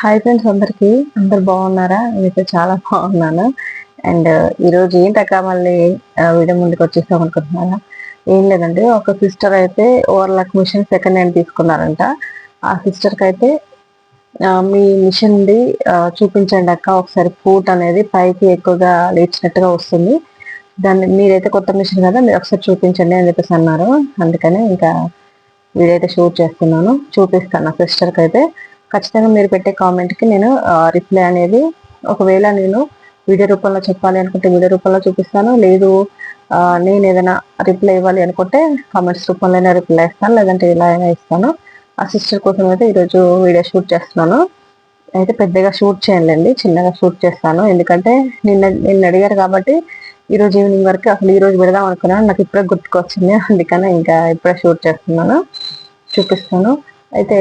Hi friends అందరికీ. అందరు బాగున్నారా? నేనైతే చాలా బాగున్నాను. అండ్ ఈరోజు ఏంటక్క మళ్ళీ వీడియో ముందుకు వచ్చేసాం అనుకుంటున్నారా? ఏం లేదండి ఒక సిస్టర్ అయితే overlock machine second hand తీసుకున్నారంట. ఆ సిస్టర్కి అయితే మీ మిషన్ది చూపించండి అక్క ఒకసారి ఫూట్ అనేది పైకి ఎక్కువగా లేచినట్టుగా వస్తుంది. దాన్ని మీరైతే కొత్త మిషన్ కదా మీరు ఒకసారి చూపించండి అని చెప్పేసి అన్నారు. అందుకనే ఇంకా వీడైతే అయితే షూట్ చేస్తున్నాను. చూపిస్తాను సిస్టర్కి అయితే ఖచ్చితంగా మీరు పెట్టే కామెంట్కి నేను రిప్లై అనేది ఒకవేళ నేను వీడియో రూపంలో చెప్పాలి అనుకుంటే వీడియో రూపంలో చూపిస్తాను. లేదు నేను ఏదైనా రిప్లై ఇవ్వాలి అనుకుంటే కామెంట్స్ రూపంలోనే రిప్లై ఇస్తాను. లేదంటే ఇలా అయినా ఇస్తాను. ఆ సిస్టర్ కోసం అయితే ఈరోజు వీడియో షూట్ చేస్తున్నాను. అయితే పెద్దగా షూట్ చేయలేండి చిన్నగా షూట్ చేస్తాను. ఎందుకంటే నిన్న నిన్న అడిగారు కాబట్టి ఈరోజు ఈవినింగ్ వరకు అసలు ఈరోజు పెడదాం అనుకున్నాను. నాకు ఇప్పుడే గుర్తుకొచ్చింది. అందుకని ఇంకా ఇప్పుడే షూట్ చేస్తున్నాను. చూపిస్తాను. అయితే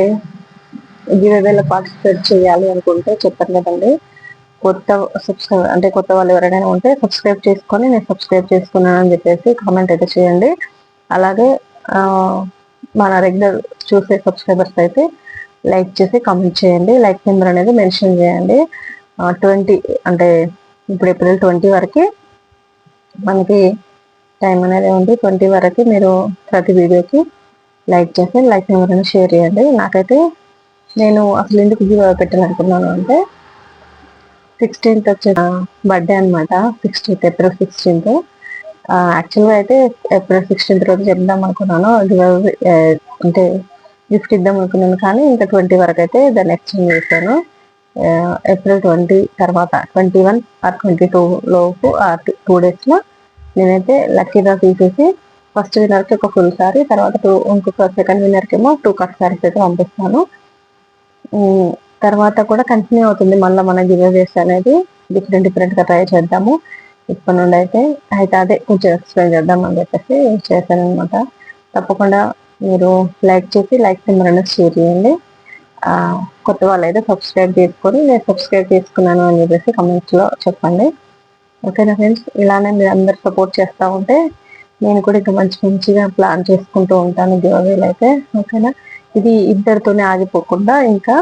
గివేవేలో పార్టిసిపేట్ చేయాలి అనుకుంటే చెప్పాను కదండి. కొత్త సబ్స్క్రైబ్ అంటే కొత్త వాళ్ళు ఎవరైనా ఉంటే సబ్స్క్రైబ్ చేసుకొని నేను సబ్స్క్రైబ్ చేసుకున్నాను అని చెప్పేసి కామెంట్ అయితే చేయండి. అలాగే మన రెగ్యులర్ చూసే సబ్స్క్రైబర్స్ అయితే లైక్ చేసి కామెంట్ చేయండి. లైక్ నెంబర్ అనేది మెన్షన్ చేయండి. ట్వంటీ అంటే ఇప్పుడు ఏప్రిల్ ట్వంటీ వరకు మనకి టైం అనేది ఉంది. ట్వంటీ వరకు మీరు ప్రతి వీడియోకి లైక్ చేసి లైక్ నెంబర్ అనేది షేర్ చేయండి. నాకైతే నేను అసలు ఎందుకు గివ్ పెట్టాలనుకున్నాను అంటే సిక్స్టీన్త్ వచ్చే బర్త్డే అనమాట సిక్స్టీన్త్ ఏప్రిల్ సిక్స్టీన్త్ యాక్చువల్గా అయితే ఏప్రిల్ సిక్స్టీన్త్ రోజు చెప్దాం అనుకున్నాను. అంటే గిఫ్ట్ ఇద్దాం అనుకున్నాను కానీ ఇంకా ట్వంటీ వరకు అయితే దాన్ని ఎక్స్చేంజ్ చేశాను. ఏప్రిల్ ట్వంటీ తర్వాత twenty one or twenty two లోపు ఆ టూ డేస్లో నేనైతే లక్కీగా తీసేసి ఫస్ట్ విన్నర్కి ఒక ఫుల్ సారీ తర్వాత టూ ఇంకొక సెకండ్ విన్నర్కి ఏమో టూ కట్ సారీస్ అయితే పంపిస్తాను. తర్వాత కూడా కంటిన్యూ అవుతుంది. మళ్ళీ మన గివేవేస్ అనేది డిఫరెంట్ డిఫరెంట్గా ట్రై చేద్దాము. ఇప్పటి నుండి అయితే అయితే అదే కొంచెం ఎక్స్ప్లెయిన్ చేద్దాం అని చెప్పేసి చేశాను అనమాట తప్పకుండా మీరు లైక్ చేసి లైక్ నెంబర్ షేర్ చేయండి. కొత్త వాళ్ళు అయితే సబ్స్క్రైబ్ చేసుకొని నేను సబ్స్క్రైబ్ చేసుకున్నాను అని చెప్పేసి కమెంట్స్లో చెప్పండి. ఓకేనా ఫ్రెండ్స్ ఇలానే మీరు అందరు సపోర్ట్ చేస్తూ ఉంటే నేను కూడా ఇంకా మంచి మంచిగా ప్లాన్ చేసుకుంటూ ఉంటాను. గివేవేలు అయితే. ఓకేనా ఇది ఇద్దరితోనే ఆగిపోకుండా ఇంకా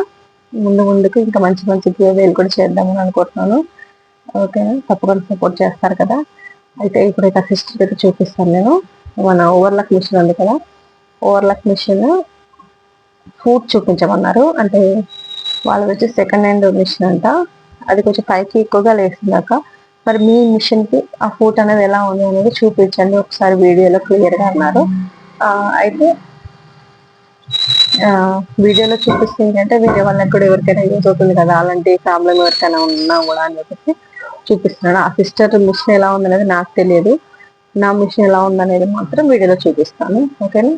ముందు ముందుకు ఇంకా మంచి మంచి గివేవేలు కూడా చేద్దామని అనుకుంటున్నాను. ఓకే తప్పకుండా సపోర్ట్ చేస్తారు కదా. అయితే ఇప్పుడైతే సిస్టర్ అయితే చూపిస్తాను నేను. మన ఓవర్లక్ మిషన్ ఉంది కదా. ఓవర్లక్ మిషన్ ఫూట్ చూపించమన్నారు. అంటే వాళ్ళు వచ్చి సెకండ్ హ్యాండ్ మిషన్ అంట. అది కొంచెం పైకి ఎక్కువగా లేసిందాక మరి మీ మిషన్కి ఆ ఫూట్ అనేది ఎలా ఉంది అనేది చూపించండి. ఒకసారి వీడియోలో క్లియర్గా అన్నారు. అయితే వీడియోలో చూపిస్తే ఏంటంటే వేరే వాళ్ళకి కూడా ఎవరికైనా యూజ్ అవుతుంది కదా అలాంటి ప్రాబ్లం ఎవరికైనా ఉన్నా కూడా అని చెప్పేసి చూపిస్తున్నాడు. ఆ సిస్టర్ మిషన్ ఎలా ఉందనేది నాకు తెలియదు. నా మిషన్ ఎలా ఉందనేది మాత్రం వీడియోలో చూపిస్తాను. ఓకేనా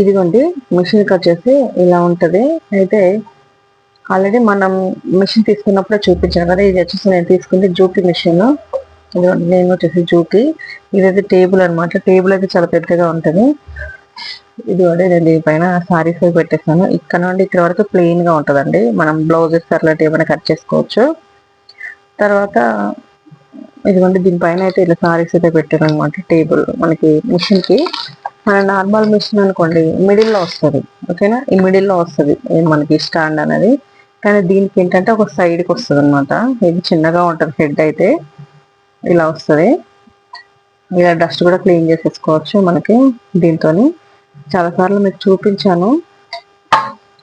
ఇదిగోండి మిషన్కి వచ్చేసి ఇలా ఉంటుంది. అయితే ఆల్రెడీ మనం మిషన్ తీసుకున్నప్పుడు చూపించాను కదా ఇది వచ్చేసి నేను తీసుకుంది జూకి మిషన్ ఇదిగోండి నేను వచ్చేసి జూకి. ఇదైతే టేబుల్ అన్నమాట. టేబుల్ అయితే చాలా పెద్దగా ఉంటుంది. ఇది కూడా నేను దీనిపైన సారీస్ అవి పెట్టేస్తాను ఇక్కడ నుండి ఇక్కడ వరకు ప్లెయిన్గా గా మనం బ్లౌజెస్ అట్లాంటివి ఏమైనా కట్ చేసుకోవచ్చు. తర్వాత ఇదిగోండి దీనిపైన అయితే ఇలా సారీస్ అయితే పెట్టారు అనమాట టేబుల్ మనకి మిషన్కి. మన నార్మల్ మిషన్ అనుకోండి మిడిల్లో వస్తుంది. ఓకేనా ఈ మిడిల్లో వస్తుంది. మనకి స్టాండ్ అనేది. కానీ దీనికి ఏంటంటే ఒక సైడ్కి వస్తుంది అనమాట ఇది చిన్నగా ఉంటుంది హెడ్ అయితే. ఇలా వస్తుంది. ఇలా డస్ట్ కూడా క్లీన్ చేసేసుకోవచ్చు మనకి దీంతోని. చాలా సార్లు మీకు చూపించాను.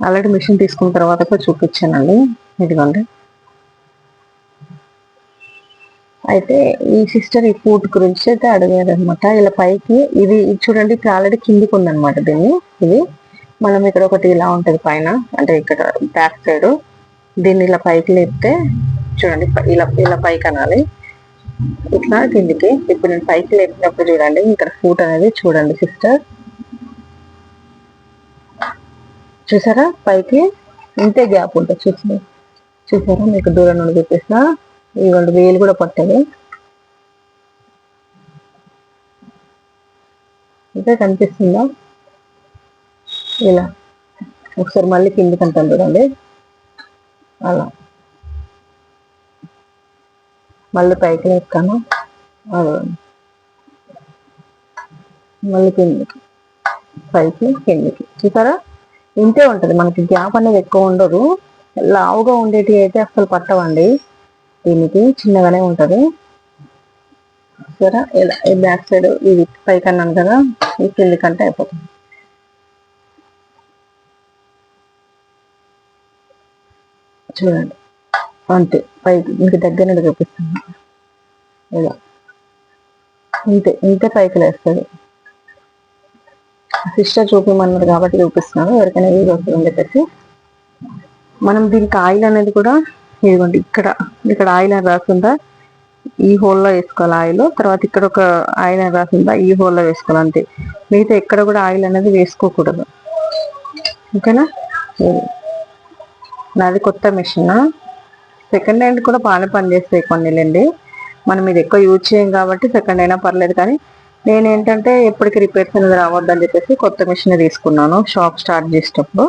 ఆల్రెడీ మిషన్ తీసుకున్న తర్వాత కూడా చూపించానండి. ఇదిగోండి. అయితే ఈ సిస్టర్ ఈ ఫూట్ గురించి అయితే అడిగారు అనమాట ఇలా పైకి ఇది చూడండి ఇక్కడ ఆల్రెడీ కిందికి ఉందన్నమాట దీన్ని. ఇది మనం ఇక్కడ ఒకటి ఇలా ఉంటుంది పైన. అంటే ఇక్కడ బ్యాక్ సైడ్ దీన్ని ఇలా పైకి లేపితే చూడండి ఇలా ఇలా పైకి అనాలి. ఇట్లా కిందికి. ఇప్పుడు నేను పైకి లేపినప్పుడు చూడండి ఇక్కడ ఫూట్ అనేది చూడండి సిస్టర్ చూసారా? పైకి ఇంతే గ్యాప్ ఉంటుంది. చూసి చూసారా? మీకు దూరం నుండి చూపిస్తా. ఇవాళ వేలు కూడా పట్టదు. ఇంకా కనిపిస్తుందా? ఇలా. ఒకసారి మళ్ళీ కిందికి అంటాను చూడండి. అలా. మళ్ళీ పైకి లేపుతాను. అలా. మళ్ళీ కిందికి. పైకి కిందికి. చూసారా? ఇంతే ఉంటుంది. మనకి గ్యాప్ అనేది ఎక్కువ ఉండదు. లావుగా ఉండేటి అయితే అసలు పట్టవండి. దీనికి చిన్నగానే ఉంటుంది. సరే ఇలా ఈ బ్యాక్ సైడ్ ఇది పైకి అన్నాను కదా ఈ కింది కంటే అయిపోతుంది. చూడండి. అంతే పైకి ఇంక దగ్గరనే చూపిస్తాను. ఇలా. ఇంతే ఇంతే పైకి లేస్తుంది. సిస్టర్ చూపించమన్నారు కాబట్టి చూపిస్తున్నాను. ఎవరికైనా యూజ్ అవుతుంది మనం దీనికి ఆయిల్ అనేది కూడా ఇదిగోండి ఇక్కడ ఇక్కడ ఆయిల్ అని రాస్తుందా ఈ హోల్లో వేసుకోవాలి ఆయిల్. తర్వాత ఇక్కడ ఒక ఆయిల్ అని రాసిందా? ఈ హోల్లో వేసుకోవాలి అంతే. మిగతా ఎక్కడ కూడా ఆయిల్ అనేది వేసుకోకూడదు. ఓకేనా? నాది కొత్త మిషన్. సెకండ్ హ్యాండ్ కూడా బాగానే పనిచేస్తాయి కొన్నిలేండి. మనం ఇది ఎక్కువ యూజ్ చేయం కాబట్టి సెకండ్ అయినా పర్లేదు కానీ నేను ఏంటంటే ఎప్పటికీ రిపేర్స్ అనేది రావద్దని చెప్పేసి కొత్త మిషన్ తీసుకున్నాను. షాప్ స్టార్ట్ చేసేటప్పుడు.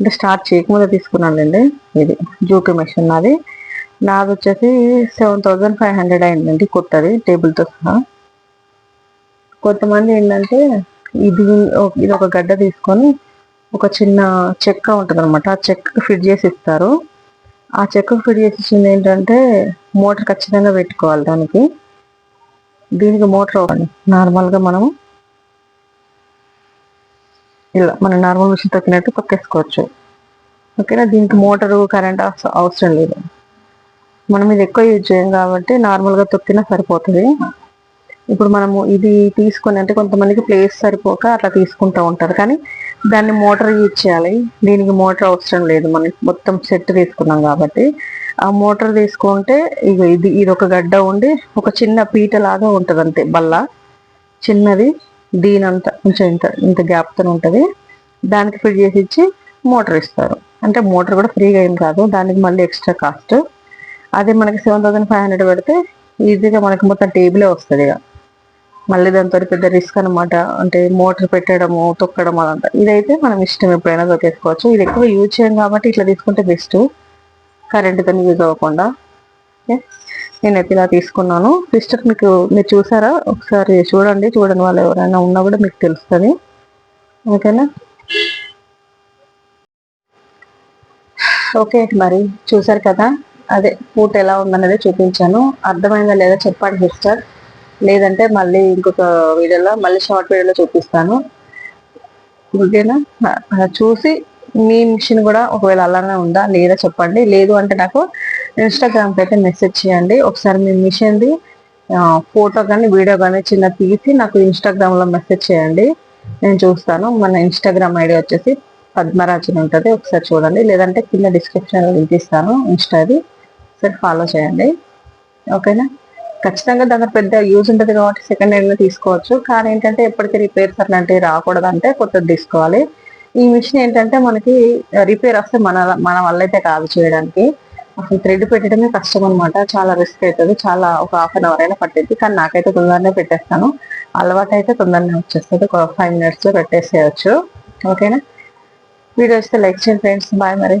అంటే స్టార్ట్ చేయకముందే తీసుకున్నానండి ఇది జూకి మిషన్ నాది. నాది వచ్చేసి సెవెన్ థౌజండ్ ఫైవ్ హండ్రెడ్ అయిందండి కొత్తది టేబుల్తో సహా. కొంతమంది ఏంటంటే ఇది ఇది ఒక గడ్డ తీసుకొని ఒక చిన్న చెక్క ఉంటుంది అనమాట ఆ చెక్క ఫిట్ చేసి ఇస్తారు. ఆ చెక్క ఫిట్ చేసి ఇచ్చింది ఏంటంటే మోటార్ ఖచ్చితంగా పెట్టుకోవాలి దానికి. దీనికి మోటార్ అవ్వండి. నార్మల్గా మనము ఇలా మన నార్మల్ మిషన్ తొక్కినట్టు తొక్కేసుకోవచ్చు. ఓకేనా? దీనికి మోటారు కరెంట్ అవసరం లేదు. మనం ఇది ఎక్కువ యూజ్ చేయం కాబట్టి నార్మల్గా తొక్కినా సరిపోతుంది. ఇప్పుడు మనము ఇది తీసుకుని అంటే కొంతమందికి ప్లేస్ సరిపోక అట్లా తీసుకుంటూ ఉంటారు. కానీ దాన్ని మోటార్ యూజ్ చేయాలి. దీనికి మోటార్ అవసరం లేదు. మనం మొత్తం సెట్ తీసుకున్నాం కాబట్టి. ఆ మోటార్ తీసుకుంటే ఇక ఇది ఇది ఒక గడ్డ ఉండి ఒక చిన్న పీటలాగా ఉంటుంది అంతే బల్ల. చిన్నది దీనంత కొంచెం ఇంత ఇంత గ్యాప్తో ఉంటుంది. దానికి ఫిట్ చేసి ఇచ్చి మోటార్ ఇస్తారు. అంటే మోటార్ కూడా ఫ్రీగా ఏం కాదు దానికి మళ్ళీ ఎక్స్ట్రా కాస్ట్. అదే మనకి సెవెన్ థౌసండ్ ఫైవ్ హండ్రెడ్ పెడితే ఈజీగా మనకి మొత్తం టేబులే వస్తుంది ఇక మళ్ళీ దాంతో పెద్ద రిస్క్ అనమాట అంటే మోటార్ పెట్టడము తొక్కడం అదంతా. ఇదైతే మనం ఇష్టం ఎప్పుడైనా దొరికేసుకోవచ్చు. ఇది ఎక్కువ యూజ్ చేయం కాబట్టి ఇట్లా తీసుకుంటే బెస్ట్. కరెంట్తో యూజ్ అవ్వకుండా. ఓకే. నేనైతే ఇలా తీసుకున్నాను. సిస్టర్ మీకు మీరు చూసారా? ఒకసారి చూడండి. చూడని వాళ్ళు ఎవరైనా ఉన్నా కూడా మీకు తెలుస్తుంది. ఓకేనా? ఓకే మరి చూసారు కదా? అదే పూట ఎలా ఉందనేది చూపించాను. అర్థమైందా లేదా చెప్పండి సిస్టర్. లేదంటే మళ్ళీ ఇంకొక వీడియోలో మళ్ళీ షార్ట్ వీడియోలో చూపిస్తాను. ఓకేనా? చూసి మీ మిషన్ కూడా ఒకవేళ అలానే ఉందా? లేదా చెప్పండి. లేదు అంటే నాకు ఇన్స్టాగ్రామ్కి అయితే మెసేజ్ చేయండి. ఒకసారి మీ మిషన్ది ఫోటో కానీ వీడియో కానీ చిన్న తీసి నాకు ఇన్స్టాగ్రామ్లో మెసేజ్ చేయండి. నేను చూస్తాను. మన ఇన్స్టాగ్రామ్ ఐడి వచ్చేసి పద్మరాజన్ ఉంటుంది. ఒకసారి చూడండి. లేదంటే కింద డిస్క్రిప్షన్లో లింక్ ఇస్తాను. ఇన్స్టాది ఒకసారి ఫాలో చేయండి. ఓకేనా ఖచ్చితంగా దాని పెద్ద యూజ్ ఉంటుంది కాబట్టి సెకండ్ హ్యాండ్లో తీసుకోవచ్చు. కానీ ఏంటంటే ఎప్పటికీ రిపేర్స్ అట్లాంటివి రాకూడదంటే కొత్తది తీసుకోవాలి. ఈ మిషన్ ఏంటంటే మనకి రిపేర్ వస్తే మన మన వల్ల అయితే కాదు చేయడానికి. అసలు థ్రెడ్ పెట్టడమే కష్టం అనమాట చాలా రిస్క్ అవుతుంది చాలా ఒక హాఫ్ అన్ అవర్ అయినా పట్టింది. కానీ నాకైతే తొందరనే పెట్టేస్తాను. అలవాటు అయితే తొందరనే వచ్చేస్తుంది. ఒక ఫైవ్ మినిట్స్ పెట్టేసేయచ్చు. ఓకేనా? వీడియో వస్తే లైక్ చేయండి ఫ్రెండ్స్. బాయ్ మరి.